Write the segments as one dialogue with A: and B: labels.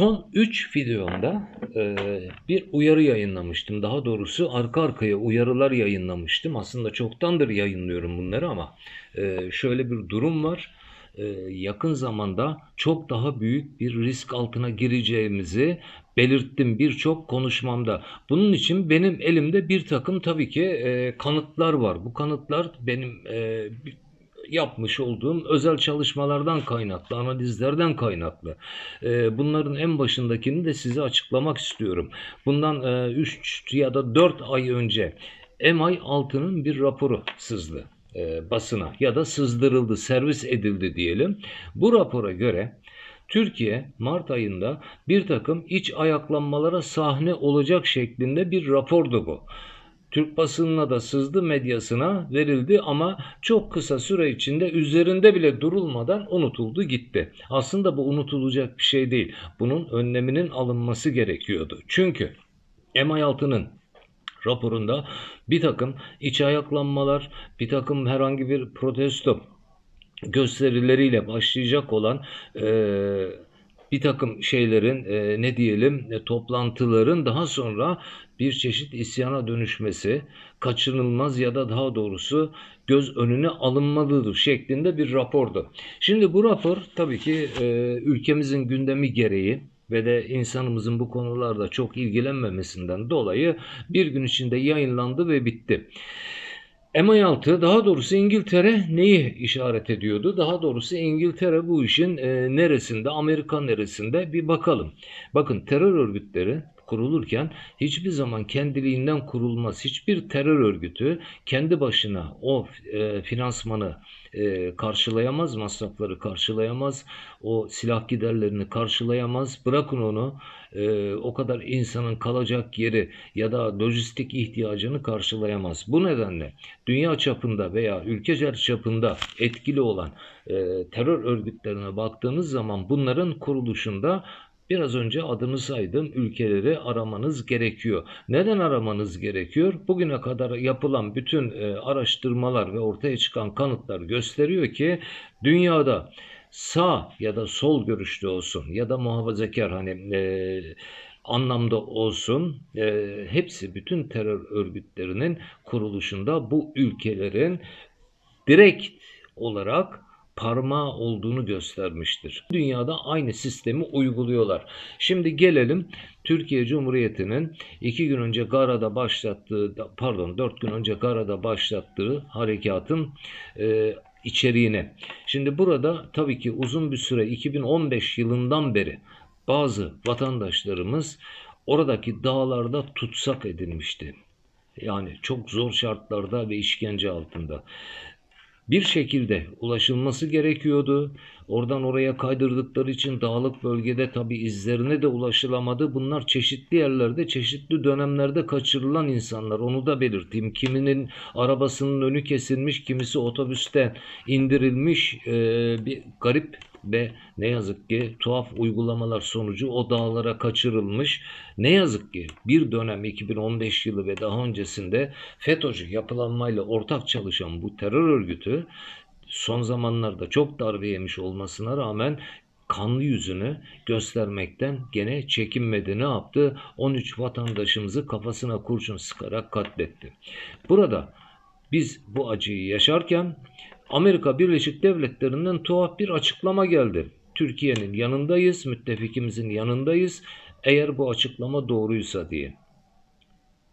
A: Son 3 videomda e, bir uyarı yayınlamıştım. Daha doğrusu arka arkaya uyarılar yayınlamıştım. Aslında çoktandır yayınlıyorum bunları ama e, şöyle bir durum var. E, yakın zamanda çok daha büyük bir risk altına gireceğimizi belirttim birçok konuşmamda. Bunun için benim elimde bir takım tabii ki e, kanıtlar var. Bu kanıtlar benim e, yapmış olduğum özel çalışmalardan kaynaklı, analizlerden kaynaklı. E, bunların en başındakini de size açıklamak istiyorum. Bundan 3 ya da 4 ay önce MI6'nın bir raporu sızdı e, basına ya da sızdırıldı, servis edildi diyelim. Bu rapora göre Türkiye Mart ayında bir takım iç ayaklanmalara sahne olacak şeklinde bir rapordu bu. Türk basınına da sızdı medyasına verildi ama çok kısa süre içinde üzerinde bile durulmadan unutuldu gitti. Aslında bu unutulacak bir şey değil. Bunun önleminin alınması gerekiyordu. Çünkü MI6'nın raporunda bir takım iç ayaklanmalar, bir takım herhangi bir protesto gösterileriyle başlayacak olan e, bir takım şeylerin e, ne diyelim e, toplantıların daha sonra bir çeşit isyana dönüşmesi kaçınılmaz ya da daha doğrusu göz önüne alınmalıdır şeklinde bir rapordu. Şimdi bu rapor tabii ki e, ülkemizin gündemi gereği ve de insanımızın bu konularda çok ilgilenmemesinden dolayı bir gün içinde yayınlandı ve bitti. MI6 daha doğrusu İngiltere neyi işaret ediyordu? Daha doğrusu İngiltere bu işin e, neresinde, Amerika neresinde bir bakalım. Bakın terör örgütleri kurulurken hiçbir zaman kendiliğinden kurulmaz. Hiçbir terör örgütü kendi başına o e, finansmanı e, karşılayamaz, masrafları karşılayamaz, o silah giderlerini karşılayamaz. Bırakın onu e, o kadar insanın kalacak yeri ya da lojistik ihtiyacını karşılayamaz. Bu nedenle dünya çapında veya ülke çapında etkili olan e, terör örgütlerine baktığınız zaman bunların kuruluşunda Biraz önce adını saydım ülkeleri aramanız gerekiyor. Neden aramanız gerekiyor? Bugüne kadar yapılan bütün e, araştırmalar ve ortaya çıkan kanıtlar gösteriyor ki dünyada sağ ya da sol görüşlü olsun ya da muhafazakar hani e, anlamda olsun e, hepsi bütün terör örgütlerinin kuruluşunda bu ülkelerin direkt olarak parmağı olduğunu göstermiştir. Dünyada aynı sistemi uyguluyorlar. Şimdi gelelim Türkiye Cumhuriyeti'nin iki gün önce Gara'da başlattığı, pardon dört gün önce Gara'da başlattığı harekatın e, içeriğine. Şimdi burada tabii ki uzun bir süre 2015 yılından beri bazı vatandaşlarımız oradaki dağlarda tutsak edilmişti. Yani çok zor şartlarda ve işkence altında bir şekilde ulaşılması gerekiyordu. Oradan oraya kaydırdıkları için dağlık bölgede tabi izlerine de ulaşılamadı. Bunlar çeşitli yerlerde, çeşitli dönemlerde kaçırılan insanlar. Onu da belirteyim. Kiminin arabasının önü kesilmiş, kimisi otobüste indirilmiş. Ee, bir garip ve ne yazık ki tuhaf uygulamalar sonucu o dağlara kaçırılmış. Ne yazık ki bir dönem 2015 yılı ve daha öncesinde FETÖ'cü yapılanmayla ortak çalışan bu terör örgütü son zamanlarda çok darbe yemiş olmasına rağmen kanlı yüzünü göstermekten gene çekinmedi. Ne yaptı? 13 vatandaşımızı kafasına kurşun sıkarak katletti. Burada biz bu acıyı yaşarken Amerika Birleşik Devletleri'nden tuhaf bir açıklama geldi. Türkiye'nin yanındayız, müttefikimizin yanındayız eğer bu açıklama doğruysa diye.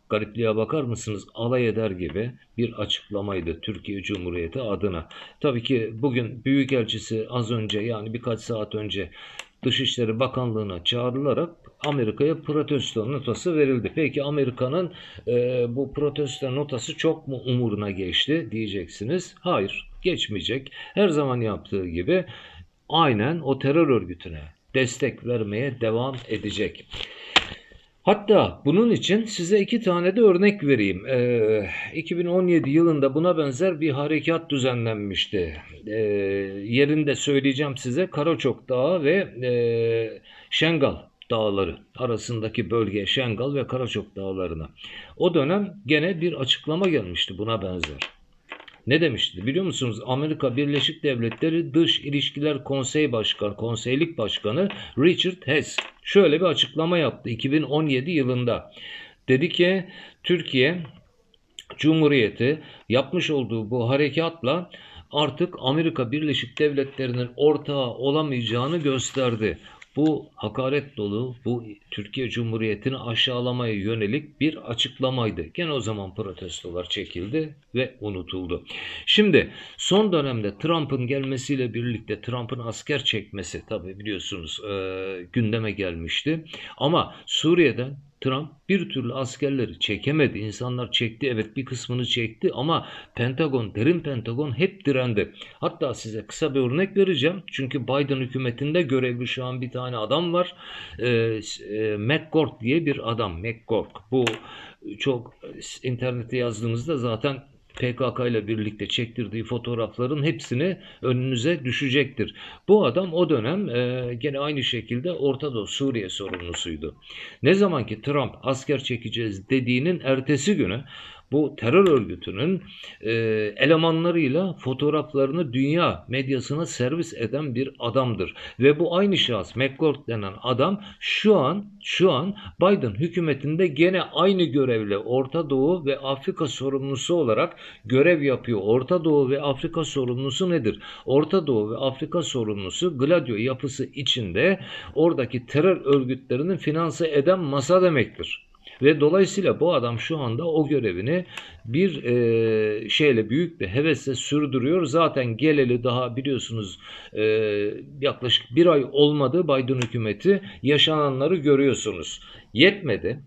A: Garipliğe bakar mısınız? Alay eder gibi bir açıklamaydı Türkiye Cumhuriyeti adına. Tabii ki bugün Büyükelçisi az önce yani birkaç saat önce Dışişleri Bakanlığı'na çağrılarak Amerika'ya protesto notası verildi. Peki Amerika'nın e, bu protesto notası çok mu umuruna geçti diyeceksiniz. Hayır geçmeyecek. Her zaman yaptığı gibi aynen o terör örgütüne destek vermeye devam edecek. Hatta bunun için size iki tane de örnek vereyim. Ee, 2017 yılında buna benzer bir harekat düzenlenmişti. Ee, yerinde söyleyeceğim size Karaçok Dağı ve e, Şengal dağları arasındaki bölge Şengal ve Karaçok dağlarına. O dönem gene bir açıklama gelmişti buna benzer. Ne demişti biliyor musunuz? Amerika Birleşik Devletleri Dış İlişkiler Konsey Başkanı, Konseylik Başkanı Richard Hess şöyle bir açıklama yaptı 2017 yılında. Dedi ki Türkiye Cumhuriyeti yapmış olduğu bu harekatla artık Amerika Birleşik Devletleri'nin ortağı olamayacağını gösterdi. Bu hakaret dolu, bu Türkiye Cumhuriyeti'ni aşağılamaya yönelik bir açıklamaydı. Gene o zaman protestolar çekildi ve unutuldu. Şimdi son dönemde Trump'ın gelmesiyle birlikte Trump'ın asker çekmesi tabi biliyorsunuz e, gündeme gelmişti. Ama Suriye'den Trump bir türlü askerleri çekemedi. İnsanlar çekti evet bir kısmını çekti ama Pentagon, derin Pentagon hep direndi. Hatta size kısa bir örnek vereceğim. Çünkü Biden hükümetinde görevli şu an bir tane adam var. Ee, e, McGurk diye bir adam. McGurk. Bu çok internete yazdığınızda zaten PKK ile birlikte çektirdiği fotoğrafların hepsini önünüze düşecektir. Bu adam o dönem e, gene aynı şekilde Orta Doğu Suriye sorumlusuydu. Ne zaman ki Trump asker çekeceğiz dediğinin ertesi günü bu terör örgütünün e, elemanlarıyla fotoğraflarını dünya medyasına servis eden bir adamdır. Ve bu aynı şahıs McCord denen adam şu an şu an Biden hükümetinde gene aynı görevle Orta Doğu ve Afrika sorumlusu olarak görev yapıyor. Orta Doğu ve Afrika sorumlusu nedir? Orta Doğu ve Afrika sorumlusu Gladio yapısı içinde oradaki terör örgütlerinin finanse eden masa demektir. Ve dolayısıyla bu adam şu anda o görevini bir e, şeyle büyük bir hevesle sürdürüyor. Zaten geleli daha biliyorsunuz e, yaklaşık bir ay olmadı Biden hükümeti yaşananları görüyorsunuz. Yetmedi.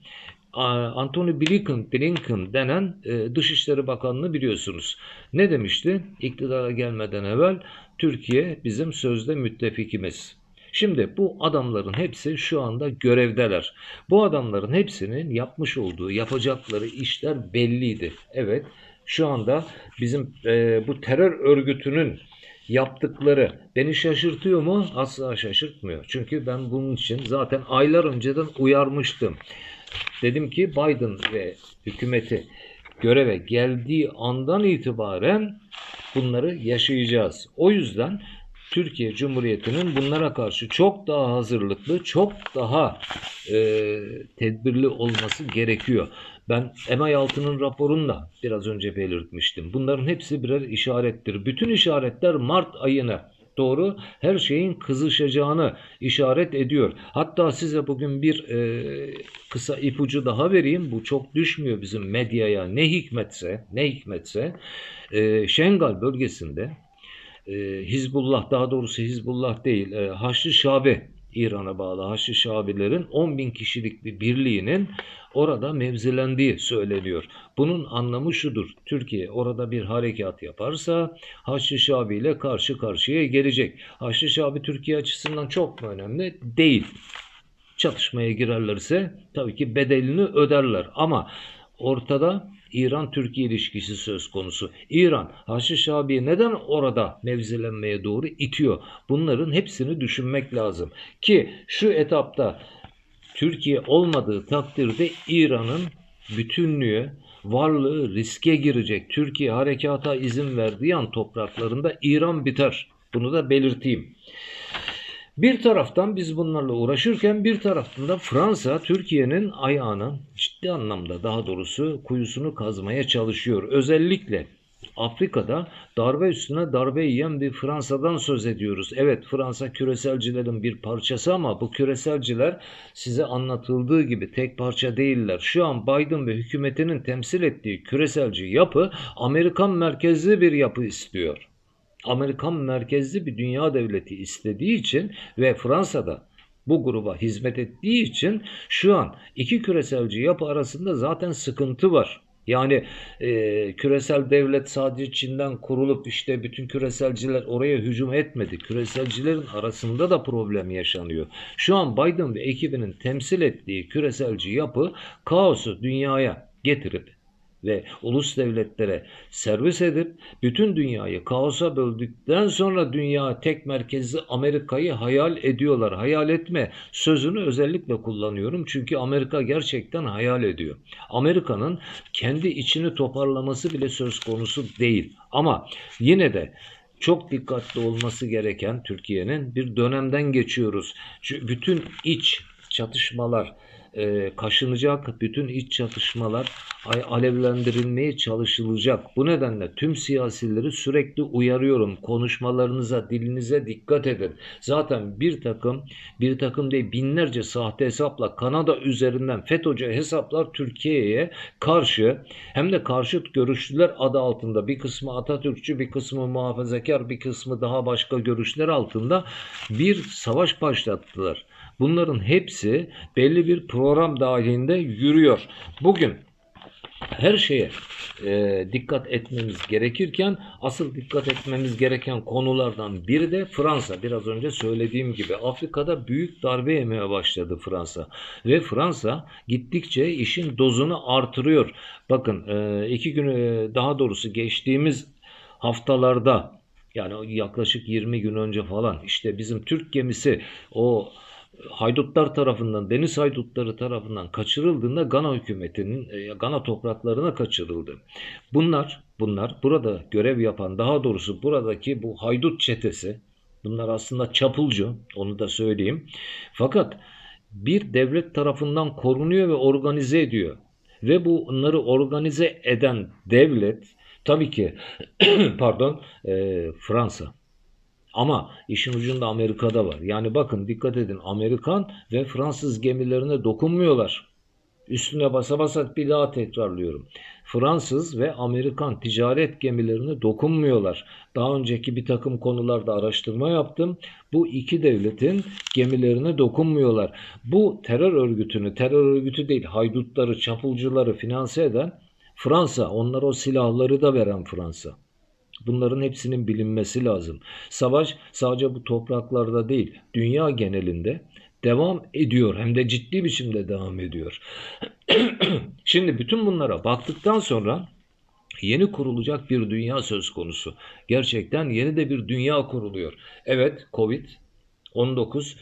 A: Anthony Blinken, Blinken denen e, Dışişleri Bakanlığı biliyorsunuz. Ne demişti? İktidara gelmeden evvel Türkiye bizim sözde müttefikimiz. Şimdi bu adamların hepsi şu anda görevdeler. Bu adamların hepsinin yapmış olduğu, yapacakları işler belliydi. Evet, şu anda bizim e, bu terör örgütünün yaptıkları beni şaşırtıyor mu? Asla şaşırtmıyor. Çünkü ben bunun için zaten aylar önceden uyarmıştım. Dedim ki Biden ve hükümeti göreve geldiği andan itibaren bunları yaşayacağız. O yüzden Türkiye Cumhuriyeti'nin bunlara karşı çok daha hazırlıklı, çok daha e, tedbirli olması gerekiyor. Ben MI6'nın raporunda biraz önce belirtmiştim. Bunların hepsi birer işarettir. Bütün işaretler Mart ayına doğru her şeyin kızışacağını işaret ediyor. Hatta size bugün bir e, kısa ipucu daha vereyim. Bu çok düşmüyor bizim medyaya. Ne hikmetse, ne hikmetse e, Şengal bölgesinde e, Hizbullah daha doğrusu Hizbullah değil e, Haçlı Şabi İran'a bağlı Haçlı Şabilerin 10 bin kişilik bir birliğinin orada mevzilendiği söyleniyor. Bunun anlamı şudur. Türkiye orada bir harekat yaparsa Haçlı Şabi ile karşı karşıya gelecek. Haçlı Şabi Türkiye açısından çok mu önemli? Değil. Çatışmaya girerlerse tabii ki bedelini öderler ama ortada İran-Türkiye ilişkisi söz konusu. İran Haçlı Şabi'yi neden orada mevzilenmeye doğru itiyor? Bunların hepsini düşünmek lazım. Ki şu etapta Türkiye olmadığı takdirde İran'ın bütünlüğü, varlığı riske girecek. Türkiye harekata izin verdiği an topraklarında İran biter. Bunu da belirteyim. Bir taraftan biz bunlarla uğraşırken bir taraftan da Fransa Türkiye'nin ayağını ciddi anlamda daha doğrusu kuyusunu kazmaya çalışıyor. Özellikle Afrika'da darbe üstüne darbe yiyen bir Fransa'dan söz ediyoruz. Evet Fransa küreselcilerin bir parçası ama bu küreselciler size anlatıldığı gibi tek parça değiller. Şu an Biden ve hükümetinin temsil ettiği küreselci yapı Amerikan merkezli bir yapı istiyor. Amerikan merkezli bir dünya devleti istediği için ve Fransa'da bu gruba hizmet ettiği için şu an iki küreselci yapı arasında zaten sıkıntı var. Yani e, küresel devlet sadece Çin'den kurulup işte bütün küreselciler oraya hücum etmedi. Küreselcilerin arasında da problem yaşanıyor. Şu an Biden ve ekibinin temsil ettiği küreselci yapı kaosu dünyaya getirip ve ulus devletlere servis edip bütün dünyayı kaosa böldükten sonra dünya tek merkezli Amerika'yı hayal ediyorlar. Hayal etme sözünü özellikle kullanıyorum çünkü Amerika gerçekten hayal ediyor. Amerika'nın kendi içini toparlaması bile söz konusu değil. Ama yine de çok dikkatli olması gereken Türkiye'nin bir dönemden geçiyoruz. Çünkü bütün iç çatışmalar e, kaşınacak, bütün iç çatışmalar alevlendirilmeye çalışılacak. Bu nedenle tüm siyasileri sürekli uyarıyorum. Konuşmalarınıza, dilinize dikkat edin. Zaten bir takım, bir takım değil binlerce sahte hesapla Kanada üzerinden FETÖ'cü hesaplar Türkiye'ye karşı hem de karşıt görüşlüler adı altında bir kısmı Atatürkçü, bir kısmı muhafazakar, bir kısmı daha başka görüşler altında bir savaş başlattılar. Bunların hepsi belli bir program dahilinde yürüyor. Bugün her şeye e, dikkat etmemiz gerekirken asıl dikkat etmemiz gereken konulardan biri de Fransa. Biraz önce söylediğim gibi Afrika'da büyük darbe yemeye başladı Fransa ve Fransa gittikçe işin dozunu artırıyor. Bakın e, iki gün e, daha doğrusu geçtiğimiz haftalarda yani yaklaşık 20 gün önce falan işte bizim Türk gemisi o haydutlar tarafından, deniz haydutları tarafından kaçırıldığında Gana hükümetinin e, Gana topraklarına kaçırıldı. Bunlar, bunlar burada görev yapan, daha doğrusu buradaki bu haydut çetesi, bunlar aslında çapulcu, onu da söyleyeyim. Fakat bir devlet tarafından korunuyor ve organize ediyor. Ve bunları organize eden devlet tabii ki pardon e, Fransa. Ama işin ucunda Amerika'da var. Yani bakın dikkat edin Amerikan ve Fransız gemilerine dokunmuyorlar. Üstüne basa basa bir daha tekrarlıyorum. Fransız ve Amerikan ticaret gemilerine dokunmuyorlar. Daha önceki bir takım konularda araştırma yaptım. Bu iki devletin gemilerine dokunmuyorlar. Bu terör örgütünü, terör örgütü değil haydutları, çapulcuları finanse eden Fransa. Onlar o silahları da veren Fransa. Bunların hepsinin bilinmesi lazım. Savaş sadece bu topraklarda değil, dünya genelinde devam ediyor. Hem de ciddi biçimde devam ediyor. Şimdi bütün bunlara baktıktan sonra yeni kurulacak bir dünya söz konusu. Gerçekten yeni de bir dünya kuruluyor. Evet, Covid-19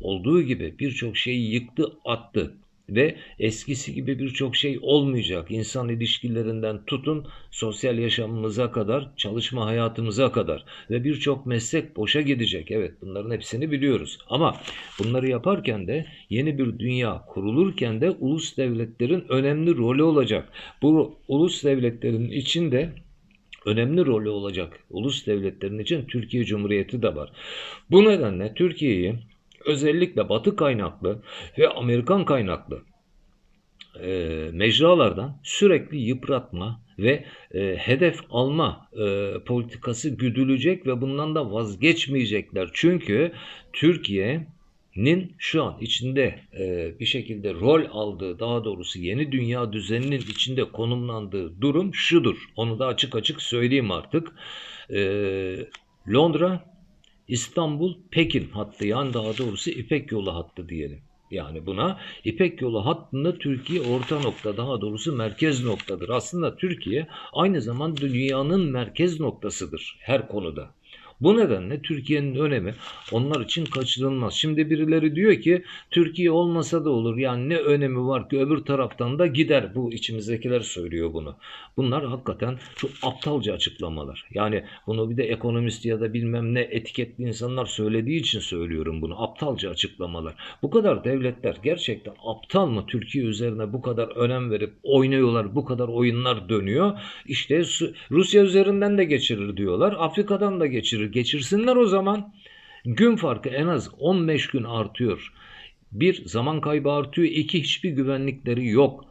A: olduğu gibi birçok şeyi yıktı, attı ve eskisi gibi birçok şey olmayacak. İnsan ilişkilerinden tutun sosyal yaşamımıza kadar, çalışma hayatımıza kadar ve birçok meslek boşa gidecek. Evet bunların hepsini biliyoruz. Ama bunları yaparken de yeni bir dünya kurulurken de ulus devletlerin önemli rolü olacak. Bu ulus devletlerin içinde önemli rolü olacak ulus devletlerin için Türkiye Cumhuriyeti de var. Bu nedenle Türkiye'yi özellikle Batı kaynaklı ve Amerikan kaynaklı e, mecralardan sürekli yıpratma ve e, hedef alma e, politikası güdülecek ve bundan da vazgeçmeyecekler. Çünkü Türkiye'nin şu an içinde e, bir şekilde rol aldığı, daha doğrusu yeni dünya düzeninin içinde konumlandığı durum şudur. Onu da açık açık söyleyeyim artık. E, Londra İstanbul Pekin hattı yani daha doğrusu İpek yolu hattı diyelim. Yani buna İpek yolu hattında Türkiye orta nokta daha doğrusu merkez noktadır. Aslında Türkiye aynı zamanda dünyanın merkez noktasıdır her konuda. Bu nedenle Türkiye'nin önemi onlar için kaçırılmaz. Şimdi birileri diyor ki Türkiye olmasa da olur. Yani ne önemi var ki öbür taraftan da gider. Bu içimizdekiler söylüyor bunu. Bunlar hakikaten çok aptalca açıklamalar. Yani bunu bir de ekonomist ya da bilmem ne etiketli insanlar söylediği için söylüyorum bunu. Aptalca açıklamalar. Bu kadar devletler gerçekten aptal mı Türkiye üzerine bu kadar önem verip oynuyorlar. Bu kadar oyunlar dönüyor. İşte Rusya üzerinden de geçirir diyorlar. Afrika'dan da geçirir geçirsinler o zaman. Gün farkı en az 15 gün artıyor. Bir zaman kaybı artıyor. iki hiçbir güvenlikleri yok.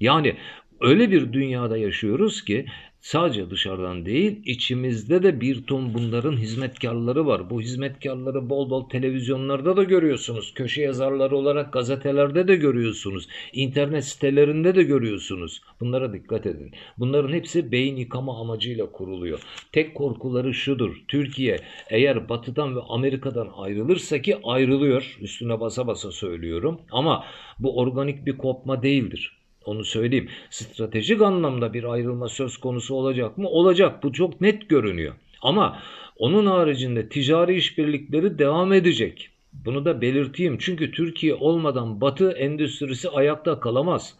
A: Yani öyle bir dünyada yaşıyoruz ki Sadece dışarıdan değil, içimizde de bir ton bunların hizmetkarları var. Bu hizmetkarları bol bol televizyonlarda da görüyorsunuz. Köşe yazarları olarak gazetelerde de görüyorsunuz. İnternet sitelerinde de görüyorsunuz. Bunlara dikkat edin. Bunların hepsi beyin yıkama amacıyla kuruluyor. Tek korkuları şudur. Türkiye eğer Batı'dan ve Amerika'dan ayrılırsa ki ayrılıyor. Üstüne basa basa söylüyorum. Ama bu organik bir kopma değildir. Onu söyleyeyim. Stratejik anlamda bir ayrılma söz konusu olacak mı? Olacak. Bu çok net görünüyor. Ama onun haricinde ticari işbirlikleri devam edecek. Bunu da belirteyim. Çünkü Türkiye olmadan Batı endüstrisi ayakta kalamaz.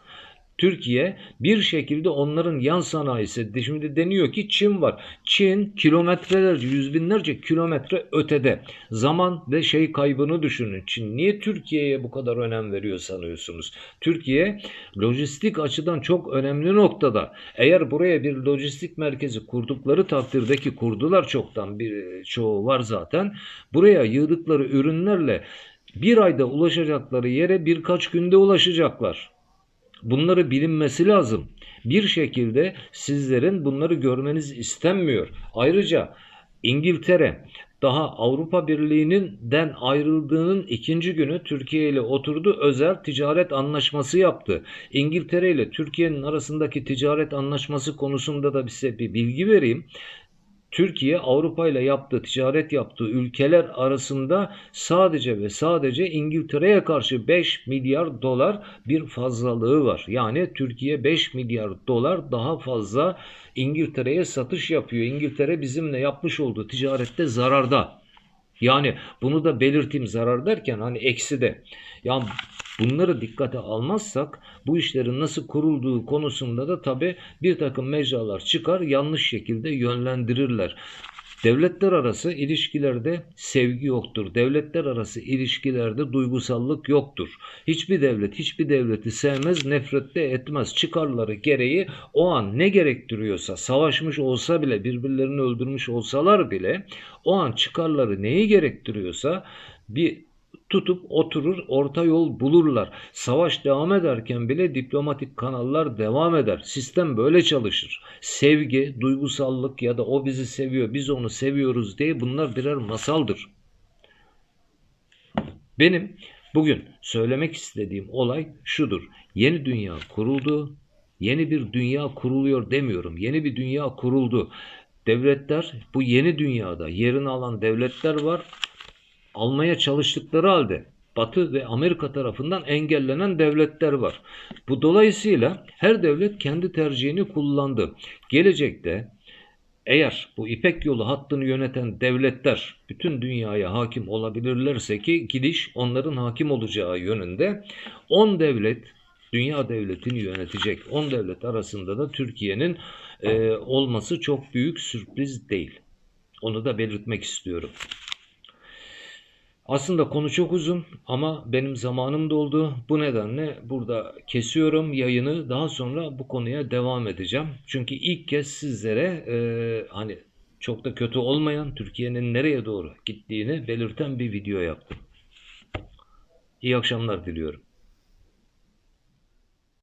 A: Türkiye bir şekilde onların yan sanayisi. Şimdi deniyor ki Çin var. Çin kilometrelerce, yüz binlerce kilometre ötede. Zaman ve şey kaybını düşünün. Çin niye Türkiye'ye bu kadar önem veriyor sanıyorsunuz? Türkiye lojistik açıdan çok önemli noktada. Eğer buraya bir lojistik merkezi kurdukları takdirdeki kurdular çoktan bir çoğu var zaten. Buraya yığdıkları ürünlerle bir ayda ulaşacakları yere birkaç günde ulaşacaklar. Bunları bilinmesi lazım. Bir şekilde sizlerin bunları görmeniz istenmiyor. Ayrıca İngiltere daha Avrupa Birliği'nin den ayrıldığının ikinci günü Türkiye ile oturdu özel ticaret anlaşması yaptı. İngiltere ile Türkiye'nin arasındaki ticaret anlaşması konusunda da size bir bilgi vereyim. Türkiye Avrupa ile yaptığı ticaret yaptığı ülkeler arasında sadece ve sadece İngiltere'ye karşı 5 milyar dolar bir fazlalığı var. Yani Türkiye 5 milyar dolar daha fazla İngiltere'ye satış yapıyor. İngiltere bizimle yapmış olduğu ticarette zararda. Yani bunu da belirteyim zarar derken hani eksi de. Yani bunları dikkate almazsak bu işlerin nasıl kurulduğu konusunda da tabi bir takım mecralar çıkar yanlış şekilde yönlendirirler. Devletler arası ilişkilerde sevgi yoktur. Devletler arası ilişkilerde duygusallık yoktur. Hiçbir devlet hiçbir devleti sevmez, nefret de etmez. Çıkarları gereği o an ne gerektiriyorsa, savaşmış olsa bile, birbirlerini öldürmüş olsalar bile o an çıkarları neyi gerektiriyorsa bir tutup oturur orta yol bulurlar. Savaş devam ederken bile diplomatik kanallar devam eder. Sistem böyle çalışır. Sevgi, duygusallık ya da o bizi seviyor, biz onu seviyoruz diye bunlar birer masaldır. Benim bugün söylemek istediğim olay şudur. Yeni dünya kuruldu. Yeni bir dünya kuruluyor demiyorum. Yeni bir dünya kuruldu. Devletler bu yeni dünyada yerini alan devletler var almaya çalıştıkları halde Batı ve Amerika tarafından engellenen devletler var. Bu dolayısıyla her devlet kendi tercihini kullandı. Gelecekte eğer bu İpek yolu hattını yöneten devletler bütün dünyaya hakim olabilirlerse ki gidiş onların hakim olacağı yönünde 10 devlet dünya devletini yönetecek. 10 devlet arasında da Türkiye'nin e, olması çok büyük sürpriz değil. Onu da belirtmek istiyorum. Aslında konu çok uzun ama benim zamanım doldu. Bu nedenle burada kesiyorum yayını. Daha sonra bu konuya devam edeceğim. Çünkü ilk kez sizlere e, hani çok da kötü olmayan Türkiye'nin nereye doğru gittiğini belirten bir video yaptım. İyi akşamlar diliyorum.